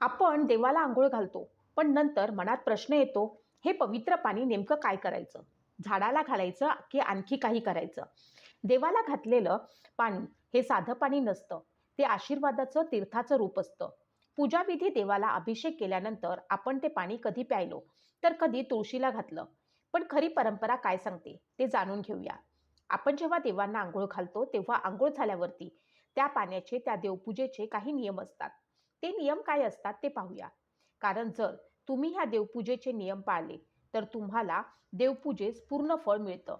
आपण देवाला आंघोळ घालतो पण नंतर मनात प्रश्न येतो हे पवित्र पाणी नेमकं काय करायचं? झाडाला घालायचं की आणखी काही करायचं? देवाला घातलेलं पाणी हे साधं पाणी नसतं ते आशीर्वादाचं तीर्थाचं रूप असतं. पूजाविधी देवाला अभिषेक केल्यानंतर आपण ते पाणी कधी प्यायलो? तर कधी तुळशीला घातलं. पण खरी परंपरा काय सांगते? ते जाणून घेऊया. आपण जेव्हा देवांना आंघोळ घालतो तेव्हा आंघोळ झाल्यावरती त्या पाण्याचे त्या देवपूजेचे काही नियम असतात. ते नियम काय असतात ते पाहूया. कारण जर तुम्ही ह्या देवपूजेचे नियम पाळले तर तुम्हाला देवपूजेस पूर्ण फळ मिळतं.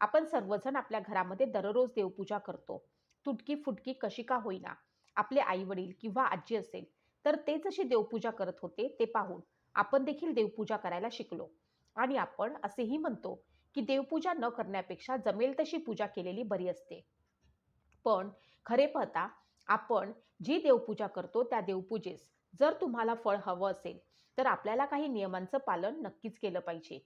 आपण सर्वजण आपल्या घरामध्ये दररोज देवपूजा करतो. तुटकी फुटकी कशी का होईना. आपले आई वडील किंवा आजी असेल तर ते जशी देवपूजा करत होते ते पाहून आपण देखील देवपूजा करायला शिकलो. आणि आपण असेही म्हणतो की देवपूजा न करण्यापेक्षा जमेल तशी पूजा केलेली बरी असते. पण खरे पाहता आपण जी देवपूजा करतो त्या देवपूजेस जर तुम्हाला फळ हवं असेल तर आपल्याला काही नियमांचं पालन नक्कीच केलं पाहिजे.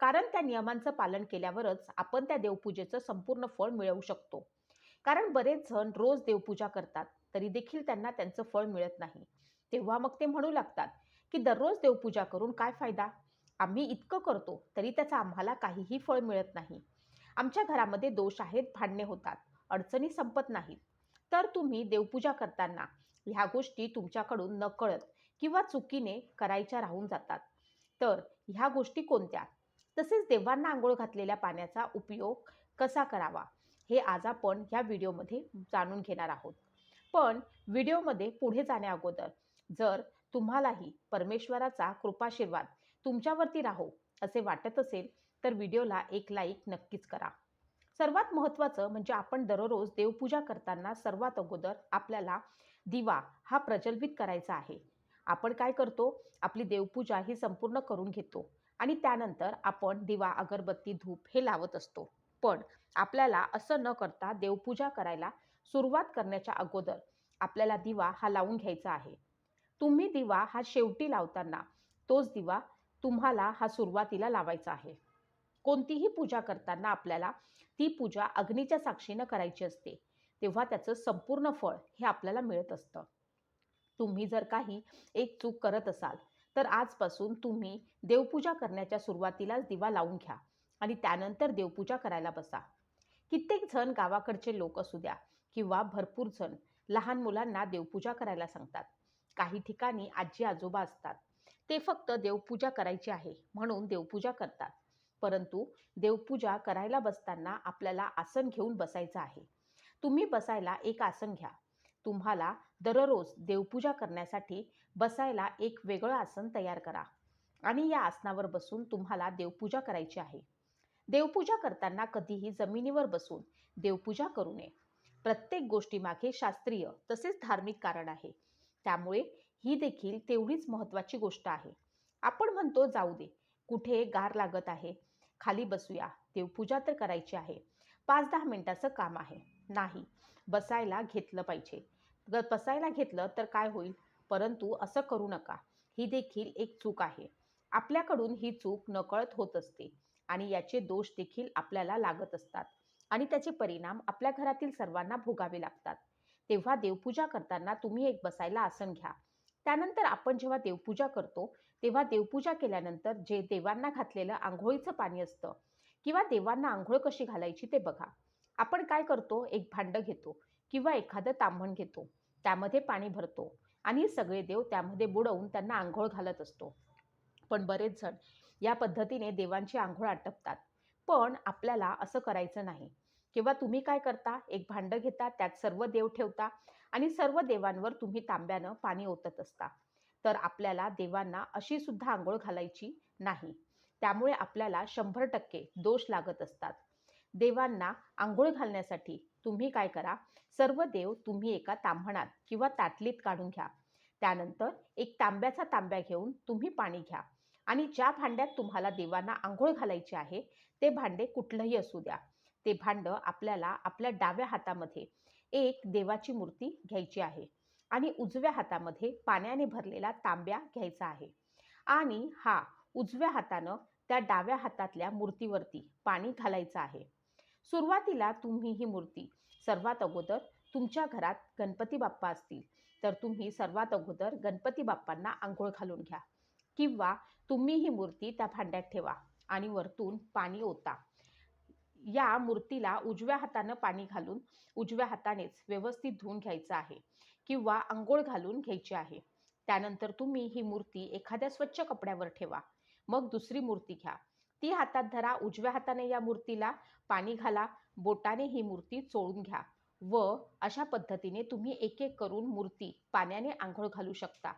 कारण त्या नियमांचं पालन केल्यावरच आपण त्या देवपूजेचं संपूर्ण फळ मिळवू शकतो. कारण बरेच जण रोज देवपूजा करतात तरी देखील त्यांना त्यांचं फळ मिळत नाही. तेव्हा मग ते म्हणू लागतात की दररोज देवपूजा करून काय फायदा? आम्ही इतकं करतो तरी त्याचं आम्हाला काहीही फळ मिळत नाही. आमच्या घरामध्ये दोष आहेत भांडणे होतात अडचणी संपत नाहीत. तर तुम्ही देवपूजा करताना ह्या गोष्टी तुमच्याकडून नकळत किंवा चुकीने करायच्या राहून जातात. तर ह्या गोष्टी कोणत्या? तसेच देवांना आंघोळ घातलेल्या पाण्याचा उपयोग कसा करावा? हे आज आपण ह्या व्हिडिओमध्ये जाणून घेणार आहोत. पण व्हिडिओमध्ये पुढे जाण्या अगोदर जर तुम्हालाही परमेश्वराचा कृपाशीर्वाद तुमच्यावरती राहो असे वाटत असेल तर व्हिडिओला एक लाईक नक्कीच करा. सर्वात महत्त्वाचं म्हणजे आपण दररोज देवपूजा करताना सर्वात अगोदर आपल्याला दिवा हा प्रज्वलित करायचा आहे. आपण काय करतो? आपली देवपूजा ही संपूर्ण करून घेतो आणि त्यानंतर आपण दिवा अगरबत्ती धूप हे लावत असतो. पण आपल्याला असं न करता देवपूजा करायला सुरुवात करण्याच्या अगोदर आपल्याला दिवा हा लावून घ्यायचा आहे. तुम्ही दिवा हा शेवटी लावताना तोच दिवा तुम्हाला हा सुरुवातीला लावायचा आहे. कोणतीही पूजा करताना आपल्याला ती पूजा अग्नीच्या साक्षीनं करायची असते तेव्हा त्याचं संपूर्ण फळ हे आपल्याला मिळत असतं. तुम्ही जर काही एक चूक करत असाल तर आजपासून तुम्ही देवपूजा करण्याच्या सुरुवातीलाच दिवा लावून घ्या आणि त्यानंतर देवपूजा करायला बसा. कित्येक जण गावाकडचे लोक असू द्या किंवा भरपूर जण लहान मुलांना देवपूजा करायला सांगतात. काही ठिकाणी आजी आजोबा असतात. ते फक्त देवपूजा करायची आहे म्हणून देवपूजा करतात. परंतु देवपूजा करायला बसताना आपल्याला आसन घेऊन बसायचं आहे. तुम्ही बसायला एक आसन घ्या. तुम्हाला दररोज देवपूजा करण्यासाठी बसायला एक वेगळं आसन तयार करा आणि या आसनावर बसून तुम्हाला देवपूजा करायची आहे. देवपूजा करताना कधीही जमिनीवर बसून देवपूजा करू नये. प्रत्येक गोष्टीमागे शास्त्रीय तसेच धार्मिक कारण आहे. त्यामुळे ही देखील तेवढीच महत्त्वाची गोष्ट आहे. आपण म्हणतो जाऊ दे. कुठे गार लागत आहे. खाली बसूया. देवपूजा तर करायची आहे. पाच दहा मिनटाचं काम आहे. नाही बसायला घेतलं पाहिजे. ग बसायला घेतलं तर काय होईल? परंतु असं करू नका. ही देखील एक चूक आहे. आपल्याकडून ही चूक नकळत होत असते आणि याचे दोष देखील आपल्याला लागत असतात आणि त्याचे परिणाम आपल्या घरातील सर्वांना भोगावे लागतात. तेव्हा देवपूजा करताना तुम्ही एक बसायला आसन घ्या. त्यानंतर आपण जेव्हा देवपूजा करतो तेव्हा देवपूजा केल्यानंतर जे देवांना घातलेलं आंघोळीचं पाणी असतं किंवा देवांना आंघोळ कशी घालायची ते बघा. आपण काय करतो? एक भांडं घेतो किंवा एखादं तांबण घेतो. त्यामध्ये पाणी भरतो आणि सगळे देव त्यामध्ये बुडवून त्यांना आंघोळ घालत असतो. पण बरेच जण या पद्धतीने देवांची आंघोळ आटपतात. पण आपल्याला असं करायचं नाही. किंवा तुम्ही काय करता? एक भांडं घेता त्यात सर्व देव ठेवता आणि सर्व देवांवर तुम्ही तांब्यानं पाणी ओतत असता. तर आपल्याला देवांना अशी सुद्धा आंघोळ घालायची नाही. त्यामुळे आपल्याला शंभर टक्के दोष लागत असतात. देवांना आंघोळ घालण्यासाठी तुम्ही काय करा? सर्व देव तुम्ही एका तांभणात किंवा ताटलीत काढून घ्या. त्यानंतर एक तांब्याचा तांब्या घेऊन तुम्ही पाणी घ्या. आणि ज्या भांड्यात तुम्हाला देवांना आंघोळ घालायची आहे ते भांडे कुठलंही असू द्या. ते भांडं आपल्याला आपल्या डाव्या हातामध्ये एक देवाची मूर्ती घ्यायची आहे. आणि उजव्या हातामध्ये पाण्याने भरलेला तांब्या घ्यायचा आहे. आणि हा उजव्या हातानं त्या डाव्या हातातल्या मूर्तीवरती पाणी घालायचं आहे. सुरुवातीला तुम्ही ही मूर्ती सर्वात अगोदर तुमच्या घरात गणपती बाप्पा असतील तर तुम्ही सर्वात अगोदर गणपती बाप्पांना आंघोळ घालून घ्या. किंवा तुम्ही ही मूर्ती त्या भांड्यात ठेवा आणि वरतून पाणी ओता. या मूर्तीला उजव्या हातानं पाणी घालून उजव्या हातानेच व्यवस्थित धुवून घ्यायचं आहे. किंवा आंघोळ घालून घ्यायची आहे. त्यानंतर तुम्ही ही मूर्ती एखाद्या स्वच्छ कपड्यावर ठेवा. मग दुसरी मूर्ती घ्या. ती हातात धरा उजव्या हाताने या मूर्तीला पाणी घाला बोटाने ही मूर्ती चोळून घ्या व अशा पद्धतीने तुम्ही एक एक करून मूर्ती पाण्याने आंघोळ घालू शकता.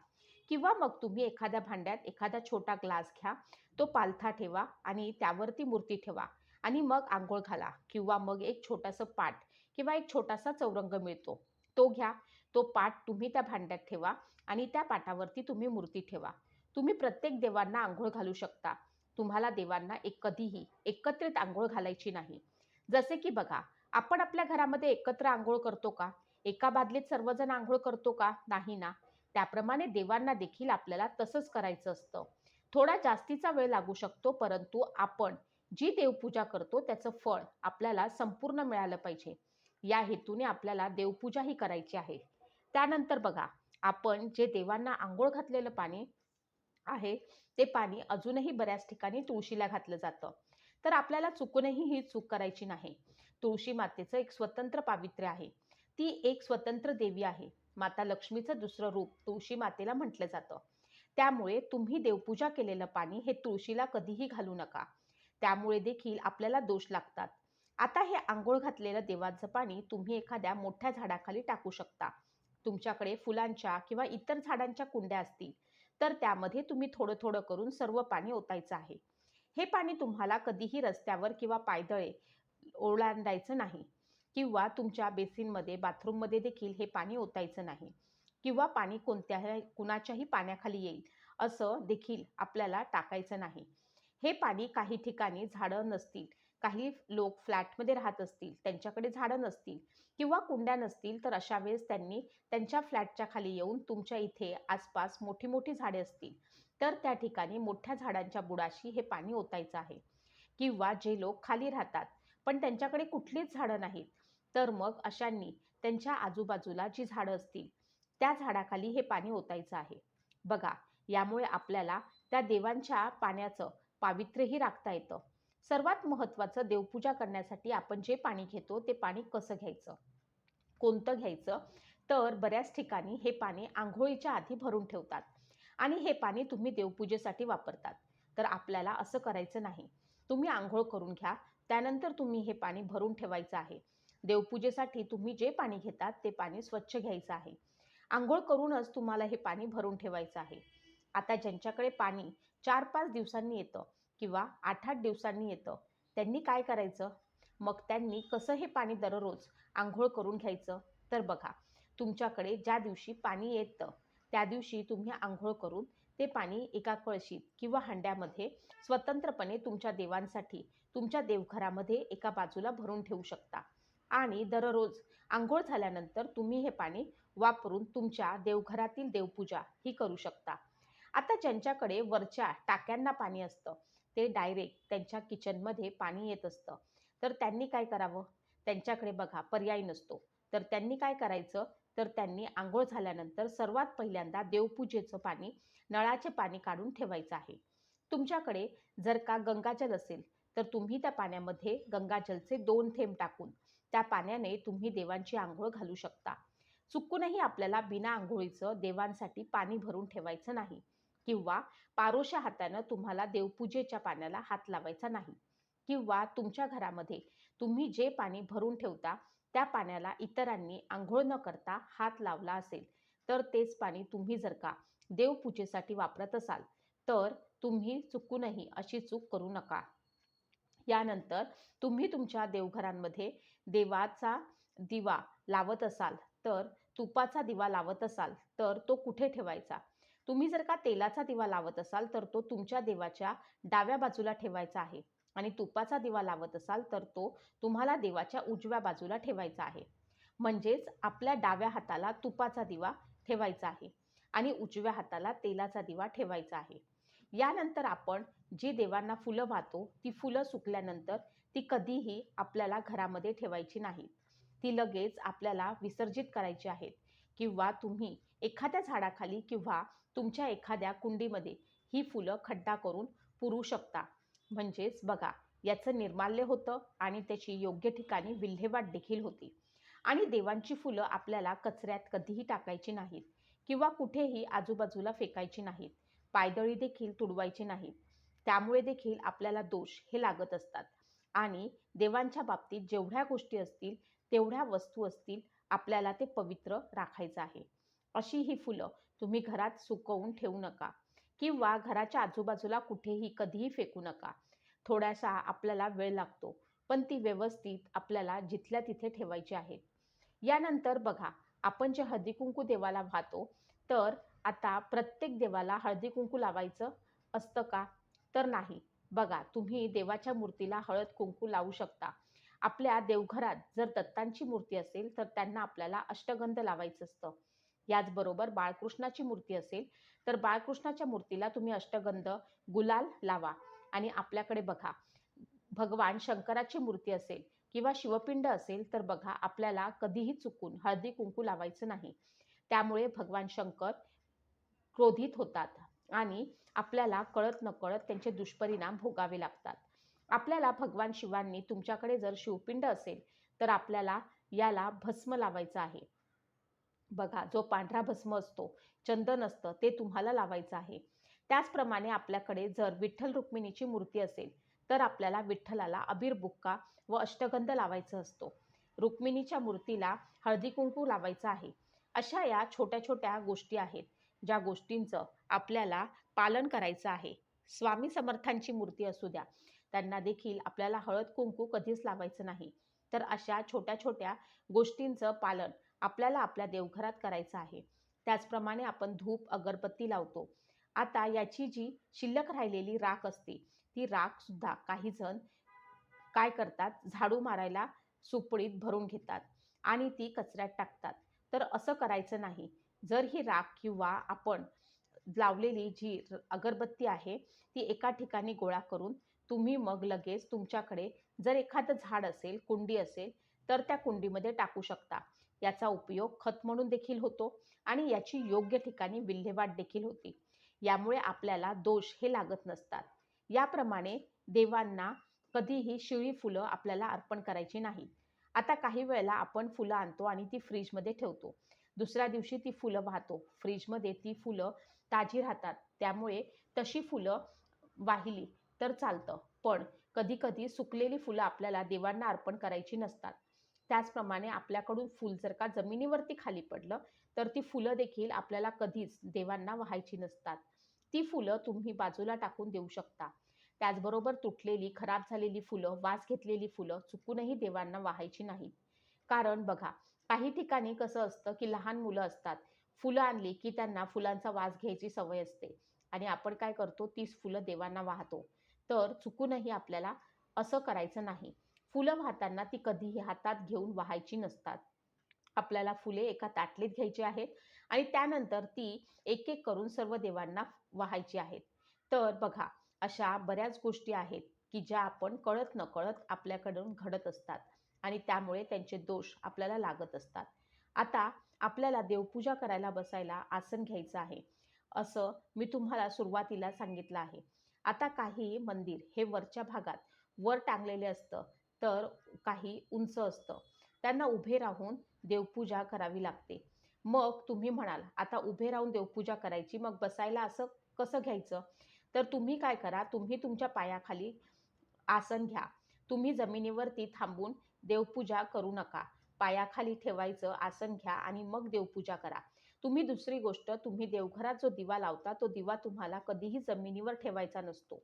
किंवा मग तुम्ही एखाद्या भांड्यात एखादा छोटा ग्लास घ्या तो पालथा ठेवा आणि त्यावरती मूर्ती ठेवा आणि मग आंघोळ घाला किंवा मग एक छोटासा पाट किंवा एक छोटासा चौरंग मिळतो. तो घ्या. तो पाट तुम्ही त्या भांड्यात ठेवा आणि त्या पाटावरती तुम्ही मूर्ती ठेवा. तुम्ही प्रत्येक देवांना आंघोळ घालू शकता. तुम्हाला देवांना एक कधीही एकत्रित आंघोळ घालायची नाही. जसे की बघा आपण आपल्या घरामध्ये एकत्र आंघोळ करतो का? एका बादलीत सर्वजण आंघोळ करतो का? नाही ना. त्याप्रमाणे देवांना देखील आपल्याला तसंच करायचं असतं. थोडा जास्तीचा वेळ लागू शकतो परंतु आपण जी देवपूजा करतो त्याचं फळ आपल्याला संपूर्ण मिळालं पाहिजे. या हेतूने आपल्याला देवपूजाही करायची आहे. त्यानंतर बघा आपण जे देवांना आंघोळ घातलेलं पाणी आहे ते पाणी अजूनही बऱ्याच ठिकाणी तुळशीला घातलं जातं. तर आपल्याला चुकूनही ही चूक करायची नाही. तुळशी मातेचं एक स्वतंत्र पावित्र्य आहे. ती एक स्वतंत्र देवी आहे. माता लक्ष्मीचं दुसरं रूप तुळशी मातेला म्हटलं जातं. त्यामुळे तुम्ही देवपूजा केलेलं पाणी हे तुळशीला कधीही घालू नका. त्यामुळे देखील आपल्याला दोष लागतात. आता हे आंघोळ घातलेलं देवाचं पाणी तुम्ही एखाद्या मोठ्या झाडाखाली टाकू शकता. तुमच्याकडे फुलांच्या किंवा इतर झाडांच्या कुंड्या असतील तर त्यामध्ये तुम्ही थोडं थोडं करून सर्व पाणी ओतायचं आहे. हे पाणी तुम्हाला कधीही रस्त्यावर किंवा पायदळे ओलांडायचं नाही किंवा तुमच्या बेसिनमध्ये बाथरूममध्ये देखील हे पाणी ओतायचं नाही किंवा पाणी कोणत्याही कुणाच्याही पाण्याखाली येईल असं देखील आपल्याला टाकायचं नाही. हे पाणी काही ठिकाणी झाडं नसतील काही लोक फ्लॅटमध्ये राहत असतील त्यांच्याकडे झाडं नसतील किंवा कुंड्या नसतील तर अशा वेळेस त्यांनी त्यांच्या फ्लॅटच्या खाली येऊन तुमच्या इथे आसपास मोठी मोठी झाडे असतील. तर त्या ठिकाणी मोठ्या झाडांच्या बुडाशी हे पाणी ओतायचं आहे. किंवा जे लोक खाली राहतात पण त्यांच्याकडे कुठलीच झाडं नाहीत तर मग अशांनी त्यांच्या आजूबाजूला जी झाडं असतील त्या झाडाखाली हे पाणी ओतायचं आहे. बघा यामुळे आपल्याला त्या देवांच्या पाण्याचं पावित्र्यही राखता येतं. सर्वात महत्त्वाचं देवपूजा करण्यासाठी आपण जे पाणी घेतो ते पाणी कसं घ्यायचं? कोणतं घ्यायचं? तर बऱ्याच ठिकाणी हे पाणी आंघोळीच्या आधी भरून ठेवतात आणि हे पाणी तुम्ही देवपूजेसाठी वापरतात. तर आपल्याला असं करायचं नाही. तुम्ही आंघोळ करून घ्या. त्यानंतर तुम्ही हे पाणी भरून ठेवायचं आहे. देवपूजेसाठी तुम्ही जे पाणी घेतात ते पाणी स्वच्छ घ्यायचं आहे. आंघोळ करूनच तुम्हाला हे पाणी भरून ठेवायचं आहे. आता ज्यांच्याकडे पाणी चार पाच दिवसांनी येतं किंवा आठ आठ दिवसांनी येतं. त्यांनी काय करायचं? मग त्यांनी कसं हे पाणी दररोज आंघोळ करून घ्यायचं? तर बघा तुमच्याकडे ज्या दिवशी पाणी येतं त्या दिवशी तुम्ही आंघोळ करून ते पाणी एका कळशीत किंवा हंड्यामध्ये स्वतंत्रपणे तुमच्या देवांसाठी तुमच्या देवघरामध्ये एका बाजूला भरून ठेवू शकता. आणि दररोज आंघोळ झाल्यानंतर तुम्ही हे पाणी वापरून तुमच्या देवघरातील देवपूजा ही करू शकता. आता ज्यांच्याकडे वरच्या टाक्यांना पाणी असतं ते डायरेक्ट त्यांच्या किचनमध्ये पाणी येत असतं. तर त्यांनी काय करावं? त्यांच्याकडे बघा पर्याय नसतो. तर त्यांनी काय करायचं? तर त्यांनी आंघोळ झाल्यानंतर सर्वात पहिल्यांदा देवपूजेचं पाणी नळाचे पाणी काढून ठेवायचं आहे. तुमच्याकडे जर का गंगाजल असेल तर तुम्ही त्या पाण्यामध्ये गंगाजलचे दोन थेंब टाकून त्या पाण्याने तुम्ही देवांची आंघोळ घालू शकता. चुकूनही आपल्याला बिना आंघोळीचं देवांसाठी पाणी भरून ठेवायचं नाही. किंवा पारोशा हातानं तुम्हाला देवपूजेच्या पाण्याला हात लावायचा नाही. किंवा तुमच्या घरामध्ये तुम्ही जे पाणी भरून ठेवता त्या पाण्याला इतरांनी आंघोळ न करता हात लावला असेल तर तेच पाणी तुम्ही जर का देवपूजेसाठी वापरत असाल तर तुम्ही चुकूनही अशी चूक करू नका. यानंतर तुम्ही तुमच्या देवघरांमध्ये देवाचा दिवा लावत असाल तर तुपाचा दिवा लावत असाल तर तो कुठे ठेवायचा? तुम्ही जर का तेलाचा दिवा लावत असाल तर तो तुमच्या देवाच्या डाव्या बाजूला ठेवायचा आहे. आणि तुपाचा दिवा लावत असाल तर तो तुम्हाला देवाच्या उजव्या बाजूला ठेवायचा आहे. म्हणजेच आपल्या डाव्या हाताला तुपाचा दिवा ठेवायचा आहे आणि उजव्या हाताला तेलाचा दिवा ठेवायचा आहे. यानंतर आपण जी देवांना फुलं वाहतो ती फुलं सुकल्यानंतर ती कधीही आपल्याला घरामध्ये ठेवायची नाहीत ती लगेच आपल्याला विसर्जित करायची आहेत. किंवा तुम्ही एखाद्या झाडाखाली किंवा तुमच्या एखाद्या कुंडीमध्ये ही फुलं खड्डा करून पुरू शकता. म्हणजेच बघा याचं निर्माल्य होतं आणि त्याची योग्य ठिकाणी विल्हेवाट देखील होती. आणि देवांची फुलं आपल्याला कचऱ्यात कधीही टाकायची नाहीत किंवा कुठेही आजूबाजूला फेकायची नाहीत. पायदळी देखील तुडवायची नाहीत. त्यामुळे देखील आपल्याला दोष हे लागत असतात. आणि देवांच्या बाबतीत जेवढ्या गोष्टी असतील तेवढ्या वस्तू असतील आपल्याला ते पवित्र राखायचं आहे. अशी ही फुलं तुम्ही घरात सुकवून ठेवू नका किंवा घराच्या आजूबाजूला कुठेही कधीही फेकू नका. थोडासा आपल्याला वेळ लागतो पण ती व्यवस्थित आपल्याला जिथल्या तिथे ठेवायची आहे. यानंतर बघा आपण जे हळदी कुंकू देवाला वाहतो तर आता प्रत्येक देवाला हळदी कुंकू लावायचं असतं का? तर नाही. बघा तुम्ही देवाच्या मूर्तीला हळद कुंकू लावू शकता. आपल्या देवघरात जर दत्तांची मूर्ती असेल तर त्यांना आपल्याला अष्टगंध लावायचं असतं. याचबरोबर बाळकृष्णाची मूर्ती असेल तर बाळकृष्णाच्या मूर्तीला तुम्ही अष्टगंध गुलाल लावा. आणि आपल्याकडे बघा भगवान शंकराची मूर्ती असेल किंवा शिवपिंड असेल तर बघा आपल्याला कधीही चुकून हळदी कुंकू लावायचं नाही. त्यामुळे भगवान शंकर क्रोधित होतात आणि आपल्याला कळत नकळत त्यांचे दुष्परिणाम भोगावे लागतात. आपल्याला भगवान शिवांनी तुमच्याकडे जर शिवपिंड असेल तर आपल्याला याला भस्म लावायचं आहे. बघा जो पांढरा भस्म असतो चंदन असतं ते तुम्हाला लावायचं आहे. त्याचप्रमाणे आपल्याकडे जर विठ्ठल रुक्मिणीची मूर्ती असेल तर आपल्याला विठ्ठलाला अबीर बुक्का व अष्टगंध लावायचा असतो. रुक्मिणीच्या मूर्तीला हळदी कुंकू लावायचं आहे. अशा या छोट्या छोट्या गोष्टी आहेत ज्या गोष्टींचं आपल्याला पालन करायचं आहे. स्वामी समर्थांची मूर्ती असू द्या त्यांना देखील आपल्याला हळद कुंकू कधीच लावायचं नाही. तर अशा छोट्या छोट्या गोष्टींचं पालन आपल्याला आपल्या देवघरात करायचं आहे. त्याचप्रमाणे आपण धूप अगरबत्ती लावतो. आता याची जी शिल्लक राहिलेली राख असते ती राखसुद्धा काही जण काय करतात? झाडू मारायला सुपळीत भरून घेतात आणि ती कचऱ्यात टाकतात. तर असं करायचं नाही. जर ही राख किंवा आपण लावलेली जी अगरबत्ती आहे ती एका ठिकाणी गोळा करून तुम्ही मग लगेच तुमच्याकडे जर एखादं झाड असेल कुंडी असेल तर त्या कुंडीमध्ये टाकू शकता. याचा उपयोग खत म्हणून देखील होतो आणि याची योग्य ठिकाणी विल्हेवाट देखील होती. यामुळे आपल्याला दोष हे लागत नसतात. याप्रमाणे देवांना कधीही शिळी फुलं आपल्याला अर्पण करायची नाही. आता काही वेळेला आपण फुलं आणतो आणि ती फ्रीजमध्ये ठेवतो. दुसऱ्या दिवशी ती फुलं वाहतो. फ्रीजमध्ये ती फुलं ताजी राहतात. त्यामुळे तशी फुलं वाहिली तर चालतं. पण कधीकधी सुकलेली फुलं आपल्याला देवांना अर्पण करायची नसतात. त्याचप्रमाणे आपल्याकडून फूल जर का जमिनीवरती खाली पडलं तर ती फुलं देखील आपल्याला कधीच देवांना व्हायची नसतात. ती फुलं तुम्ही बाजूला टाकून देऊ शकता. त्याचबरोबर तुटलेली खराब झालेली फुलं वास घेतलेली फुलं चुकूनही देवांना वाहायची नाहीत. कारण बघा काही ठिकाणी कसं असतं की लहान मुलं असतात. फुलं आणली की त्यांना फुलांचा वास घ्यायची सवय असते. आणि आपण काय करतो तीच फुलं देवांना वाहतो. तर चुकूनही आपल्याला असं करायचं नाही. फुलं वाहताना ती कधीही हातात घेऊन वाहायची नसतात. आपल्याला फुले एका ताटलीत घ्यायची आहेत आणि त्यानंतर ती एक एक करून सर्व देवांना वाहायची आहेत. तर बघा अशा बऱ्याच गोष्टी आहेत की ज्या आपण कळत नकळत आपल्याकडून घडत असतात आणि त्यामुळे त्यांचे दोष आपल्याला लागत असतात. आता आपल्याला देवपूजा करायला बसायला आसन घ्यायचं आहे. असं मी तुम्हाला सुरुवातीला सांगितलं आहे. आता काही मंदिर हे वरच्या भागात वर टांगलेले असतं तर काही उंच असतं. त्यांना उभे राहून देवपूजा करावी लागते. मग तुम्ही म्हणाल आता उभे राहून देवपूजा करायची मग बसायला असं कसं घ्यायचं? तर तुम्ही काय करा तुम्ही तुमच्या पायाखाली आसन घ्या. तुम्ही जमिनीवरती थांबून देवपूजा करू नका. पायाखाली ठेवायचं आसन घ्या आणि मग देवपूजा करा. तुम्ही दुसरी गोष्ट तुम्ही देवघरात जो दिवा लावता तो दिवा तुम्हाला कधीही जमिनीवर ठेवायचा नसतो.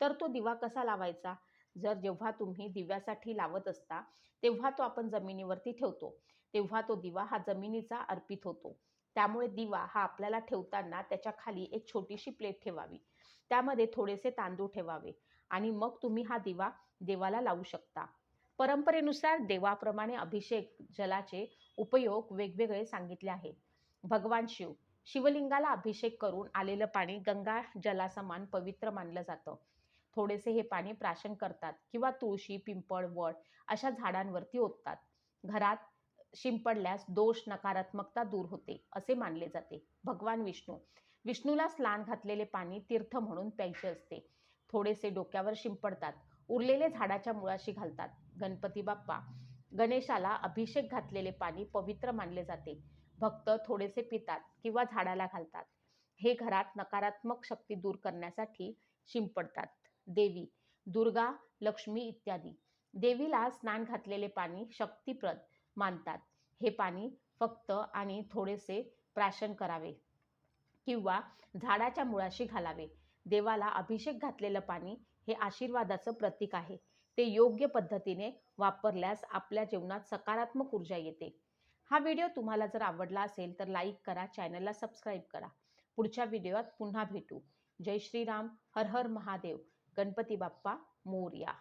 तर तो दिवा कसा लावायचा? जर जेव्हा तुम्ही दिव्यासाठी लावत असता तेव्हा तो आपण जमिनीवरती ठेवतो. तेव्हा तो दिवा हा जमिनीचा अर्पित होतो. त्यामुळे दिवा हा आपल्याला ठेवताना त्याच्याखाली एक छोटीशी प्लेट ठेवावी. त्यामध्ये थोडेसे तांदूळ ठेवावे आणि मग तुम्ही हा दिवा देवाला लावू शकता. परंपरेनुसार देवाप्रमाणे अभिषेक जलाचे उपयोग वेगवेगळे सांगितले आहेत. भगवान शिव. शिवलिंगाला अभिषेक करून आलेलं पाणी गंगा जलासमान पवित्र मानलं जातं. थोडेसे हे पाणी प्राशन करतात किंवा तुळशी पिंपळ वड अशा झाडांवरती ओततात. घरात शिंपडल्यास दोष नकारात्मकता दूर होते असे मानले जाते. भगवान विष्णू. विष्णूला स्नान घातलेले पाणी तीर्थ म्हणून प्यायचे असते. थोडेसे डोक्यावर शिंपडतात. उरलेले झाडाच्या मुळाशी घालतात. गणपती बाप्पा. गणेशाला अभिषेक घातलेले पाणी पवित्र मानले जाते. भक्त थोडेसे पितात किंवा झाडाला घालतात. हे घरात नकारात्मक शक्ती दूर करण्यासाठी शिंपडतात. देवी दुर्गा लक्ष्मी इत्यादी. देवीला स्नान घातलेले पाणी शक्तिप्रद मानतात. हे पाणी फक्त आणि थोडेसे प्राशन करावे किंवा झाडाच्या मुळाशी घालावे. देवाला अभिषेक घातलेलं पाणी हे आशीर्वादाचं प्रतीक आहे. ते योग्य पद्धतीने वापरल्यास आपल्या जीवनात सकारात्मक ऊर्जा येते. हा व्हिडिओ तुम्हाला जर आवडला असेल तर लाईक करा चॅनलला सबस्क्राईब करा. पुढच्या व्हिडिओत पुन्हा भेटू. जय श्रीराम हर हर महादेव. गणपती बाप्पा मोरया.